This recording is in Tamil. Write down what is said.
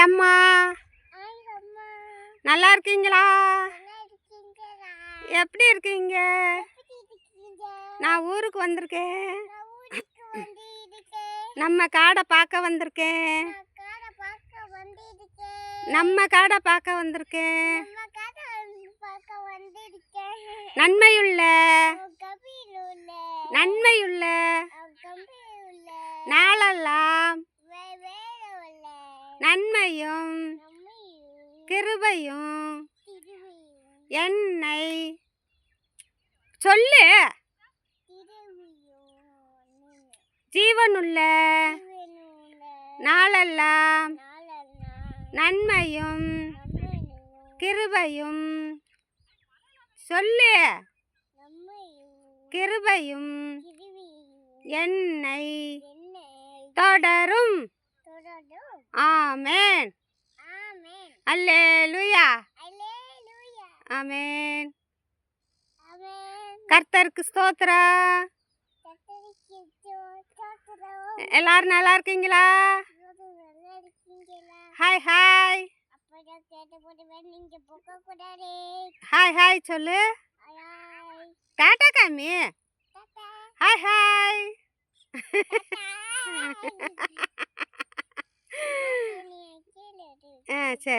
அம்மா. நல்லா இருக்கீங்களா? எப்படி இருக்கீங்க? நான் ஊருக்கு வந்திருக்கேன். நம்ம காடை பார்க்க வந்திருக்கேன். நம்ம காடை பார்க்க வந்திருக்கேன். நன்மையுள்ள. நன்மையுள்ள. நாளெல்லாம் நன்மையும் கிருபையும் என்னை சொல்லு. ஜீவனுள்ள நாளெல்லாம் நன்மையும் கிருபையும் சொல்லு. கிருபையும் என்னை தொடரும். ஆமேன். அல்லேலுயா. ஆமேன். கர்த்தருக்கு ஸ்தோத்திரா எல்லாரும் நல்லா இருக்கீங்களா? ஹாய் ஹாய் ஹாய் ஹாய் சொல்லு. டாட்டா காமி. ஹாய் ஹாய் আছে